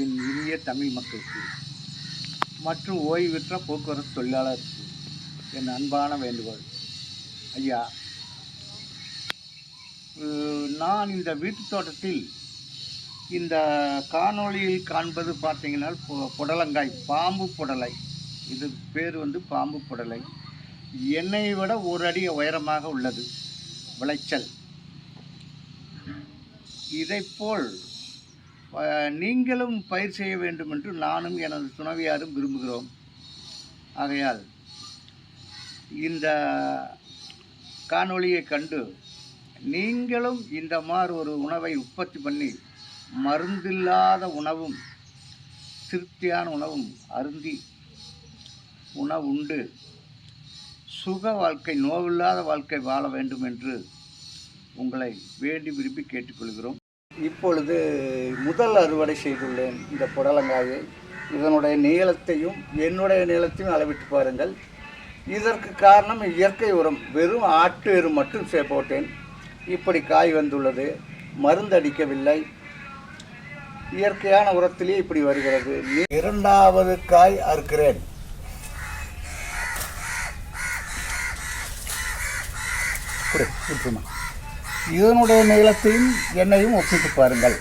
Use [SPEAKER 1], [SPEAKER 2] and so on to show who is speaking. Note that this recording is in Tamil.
[SPEAKER 1] என் இந்திய தமிழ் மக்களுக்கு மற்றும் ஓய்வுற்ற போக்குவரத்து தொழிலாளருக்கு என் அன்பான வேண்டுகோள். ஐயா நான் இந்த வீட்டு தோட்டத்தில் இந்த காணொளியில் காண்பது பார்த்தீங்கன்னா புடலங்காய் பாம்பு புடலை. இது பேர் வந்து பாம்பு புடலை. என்னை விட ஒரு அடி உயரமாக உள்ளது. விளைச்சல். இதைப்போல் போல் நீங்களும் பயிர் செய்ய வேண்டும் என்று நானும் எனது துணைவியாரும் விரும்புகிறோம். ஆகையால் இந்த காணொளியை கண்டு நீங்களும் இந்த மாதிரி ஒரு உணவை உற்பத்தி பண்ணி மருந்தில்லாத உணவும் திருப்தியான உணவும் அருந்தி உணவு உண்டு சுக வாழ்க்கை நோவில்லாத வாழ்க்கை வாழ வேண்டும் என்று உங்களை வேண்டி விரும்பி கேட்டுக்கொள்கிறோம். இப்பொழுது முதல் அறுவடை செய்துள்ளேன் இந்த புடலங்காயை. இதனுடைய நீளத்தையும் என்னுடைய நீளத்தையும் அளவிட்டு பாருங்கள். இதற்கு காரணம் இயற்கை உரம் வெறும் ஆட்டு எரு மட்டும் சே போட்டேன். இப்படி காய் வந்துள்ளது மருந்து அடிக்கவில்லை. இயற்கையான உரத்திலே இப்படி வருகிறது. இரண்டாவது காய் அறுக்கிறேன். குடு விட்டுருமா. இதனுடைய நீளத்தையும் என்னையும் ஒப்பிட்டு பாருங்கள்.